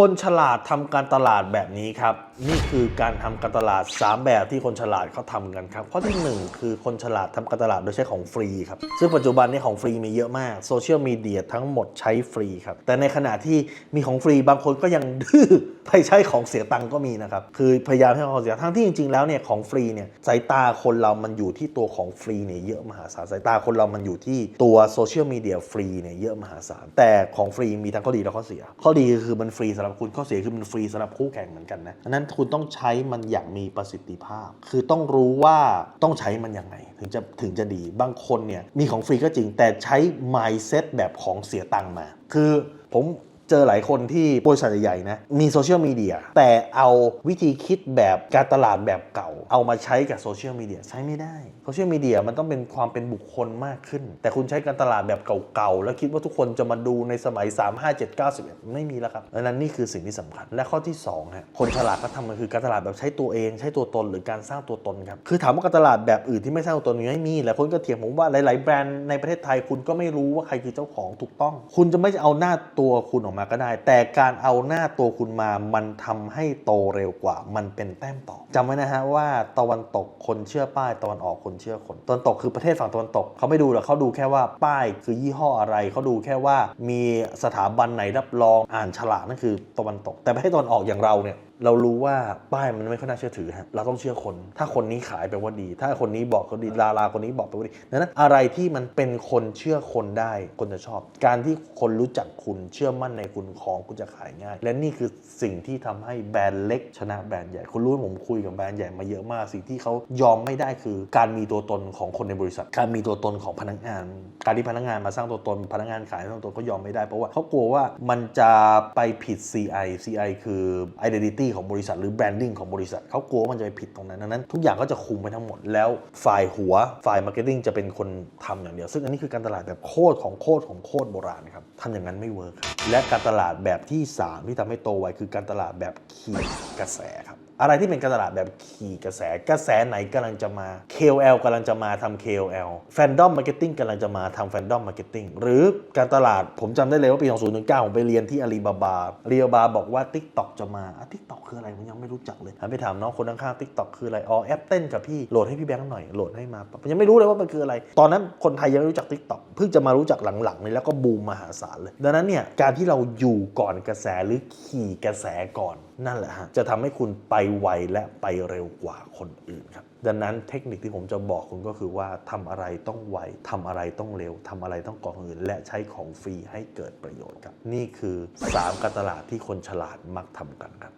คนฉลาดทำการตลาดแบบนี้ครับ นี่คือการทำการตลาด 3 แบบที่คนฉลาดเขาทำกันครับข้อที่ 1 คือคนฉลาดทำการตลาดโดยใช้ของฟรีครับซึ่งปัจจุบันนี้ของฟรีมีเยอะมากโซเชียลมีเดียทั้งหมดใช้ฟรีครับแต่ในขณะที่มีของฟรีบางคนก็ยังดื้อไปใช้ของเสียตังก็มีนะครับคือพยายามให้ของเสียทั้งที่จริงๆแล้วเนี่ยของฟรีเนี่ยสายตาคนเรามันอยู่ที่ตัวของฟรีเนี่ยเยอะมหาศาลสายตาคนเรามันอยู่ที่ตัวโซเชียลมีเดียฟรีเนี่ยเยอะมหาศาลแต่ของฟรีมีทั้งข้อดีและข้อเสีย ข้อดีคือมันฟรีสหรับคุณข้อเสียคือมันฟรีสำหรับคู่แข่งเหมือนกันนะดังนั้นคุณต้องใช้มันอย่างมีประสิทธิภาพ คือต้องรู้ว่าต้องใช้มันยังไงถึงจะถึงจะดีบางคนเนี่ยมีของฟรีก็จริงแต่ใช้ mindset แบบของเสียตังค์มา คือผม เจอหลายคนที่บริษัทใหญ่ๆนะมีโซเชียลมีเดียแต่เอาวิธีคิดแบบการตลาดแบบเก่า เอามาใช้กับโซเชียลมีเดียใช้ไม่ได้โซเชียลมีเดียมันต้องเป็นความเป็นบุคคลมากขึ้น แต่คุณใช้การตลาดแบบเก่าๆ แล้วคิดว่าทุกคนจะมาดูในสมัย 3 5 7 9 11 ไม่มีแล้วครับดังนั้นนี่คือสิ่งที่สำคัญ และข้อที่2ฮะคนฉลาดก็ทำมันคือการตลาดแบบใช้ตัวเอง ใช้ตัวตนหรือการสร้างตัวตนครับคือถามว่าการตลาดแบบอื่นที่ไม่สร้างตัวตนมีไม่มีหลายคนก็เถียงผมว่าหลาย ๆ แบรนด์ในประเทศไทยคุณก็ไม่รู้ว่าใครคือเจ้าของถูกต้อง คุณจะไม่เอาหน้าตัวคุณออกมาก็ได้ แต่การเอาหน้าตัวคุณมามันทำให้โตเร็วกว่า มันเป็นแต้มต่อจำไว้นะฮะว่าตะวันตกคนเชื่อป้ายตะวันออกคนเชื่อคนตะวันตกคือประเทศฝั่งตะวันตกเขาไม่ดูหรอกเขาดูแค่ว่าป้ายคือยี่ห้ออะไรเขาดูแค่ว่ามีสถาบันไหนรับรองอ่านฉลากนั่นคือตะวันตก แต่ประเทศตะวันออกอย่างเราเนี่ยเรารู้ว่าป้ายมันไม่ค่อยน่าเชื่อถือฮะเราต้องเชื่อคน ถ้าคนนี้ขายแปลว่าดี ถ้าคนนี้บอกเขาดีดาราคนนี้บอกแปลว่าดีดังนั้นอะไรที่มันเป็นคนเชื่อคนได้คนจะชอบ การที่คนรู้จักคุณเชื่อมั่นในคุณของคุณจะขายง่าย และนี่คือสิ่งที่ทำให้แบรนด์เล็กชนะแบรนด์ใหญ่คุณรู้ว่าผมคุยกับแบรนด์ใหญ่มาเยอะมากสิ่งที่เขายอมไม่ได้คือการมีตัวตนของคนในบริษัท การมีตัวตนของพนักงาน การที่พนักงานมาสร้างตัวตน พนักงานขายสร้างตัวก็ยอมไม่ได้เพราะว่าเขากลัวว่ามันจะไปผิด CI CI คือ identity ของบริษัท หรือ branding ของบริษัทเขากลัวว่ามันจะไปผิดตรงนั้นดังนั้น ทุกอย่างก็จะคุมไปทั้งหมด แล้วฝ่ายหัวฝ่าย marketing จะเป็นคนทำอย่างเดียว ซึ่งอันนี้คือการตลาดแบบโคตรของโคตรของโคตรโบราณครับทำอย่างนั้นไม่เวิร์กและการตลาดแบบที่ 3 ที่ทำให้โตไวคือการตลาดแบบขี่กระแสครับ อะไรที่เป็นการตลาดแบบขี่กระแสกระแสไหนกำลังจะมา KOL กำลังจะมาทำ KOL Fandom Marketing กำลังจะมาทำ Fandom Marketing หรือการตลาดผมจำได้เลยว่าปี 2019 ผมไปเรียนที่อาลีบาบาอาลีบาบาบอกว่า TikTok จะมาอะ TikTok คืออะไรผมยังไม่รู้จักเลยหันไปถามน้องคนข้างๆ TikTok คืออะไรอ๋อแอปเต้นกับพี่โหลดให้พี่แบงค์หน่อยโหลดให้มาผมยังไม่รู้เลยว่ามันคืออะไร ตอนนั้นคนไทยยังไม่รู้จัก TikTok เพิ่งจะมารู้จักหลังๆนี่แล้วก็บูมมหาศาลเลย ดังนั้นเนี่ยการที่เราอยู่ก่อนกระแสหรือขี่กระแสก่อนนั่นแหละฮะจะทำให้คุณไปไวและไปเร็วกว่าคนอื่นครับดังนั้นเทคนิคที่ผมจะบอกคุณก็คือว่าทำอะไรต้องไวทำอะไรต้องเร็วทำอะไรต้องก่อนคนอื่น และใช้ของฟรีให้เกิดประโยชน์ครับนี่คือ 3 การตลาดที่คนฉลาดมักทำกันครับ